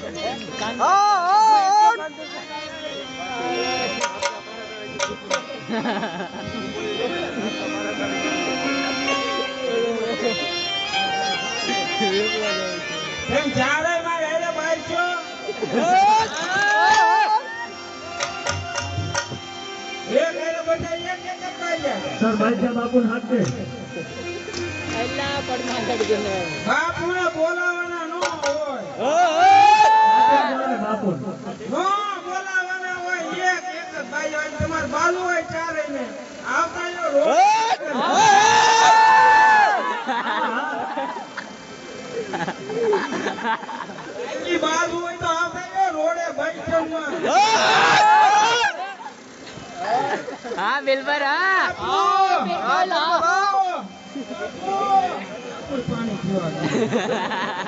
એમ છો સર ભાઈ સાહેબ બાપુ હાથ દે બાપુને બોલાવાના નો હોય. બાપુ બોલાવાના હોય એક એક ભાઈ હોય તમારે બાલુ હોય ચારે ને આવતા જો રોજ ઈ બાલુ હોય તો આવતા જો રોડે ભાઈચંદમાં હા બિલબર હા. પાણી પીવા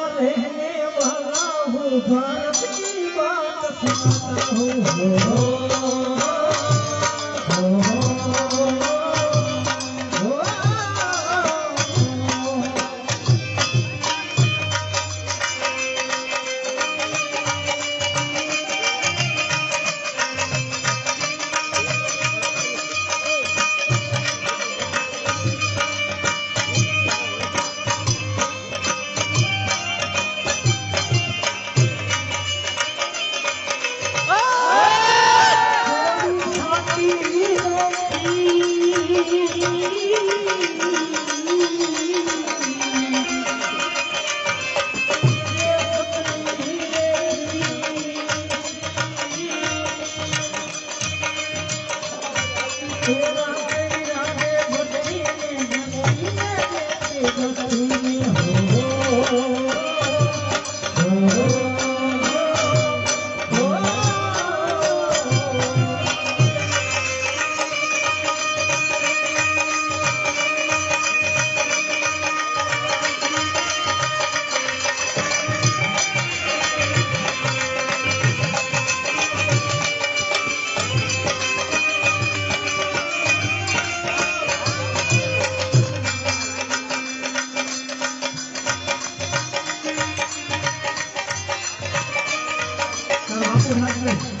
हूँ भारत हो, Thank you.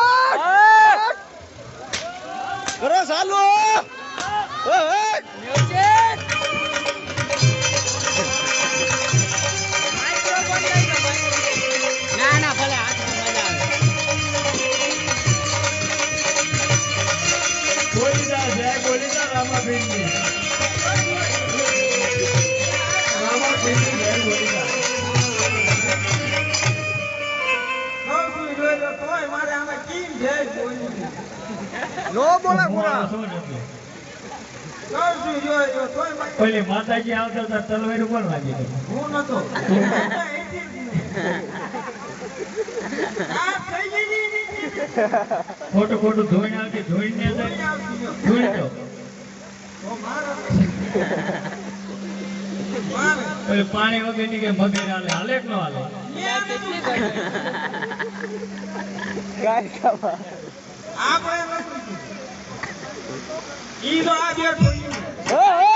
કરો ચાલુ. ના ના ભલે ગોલીદાર જય ગોલીદાર રામાબીનની નો બોલા પેલી માતાજી આવતા હતા તલવારી કોણ લાગી તમે હું નતો. ખોટું ખોટું ધોઈને આવતી ધોઈને. ધોઈ દો પાણી વગેરે કે મગેર હાલે હાલે કે ન હાલે? મેં ગાય આપણે ઈ તો આ બેઠો ઈ. ઓય, ઓય,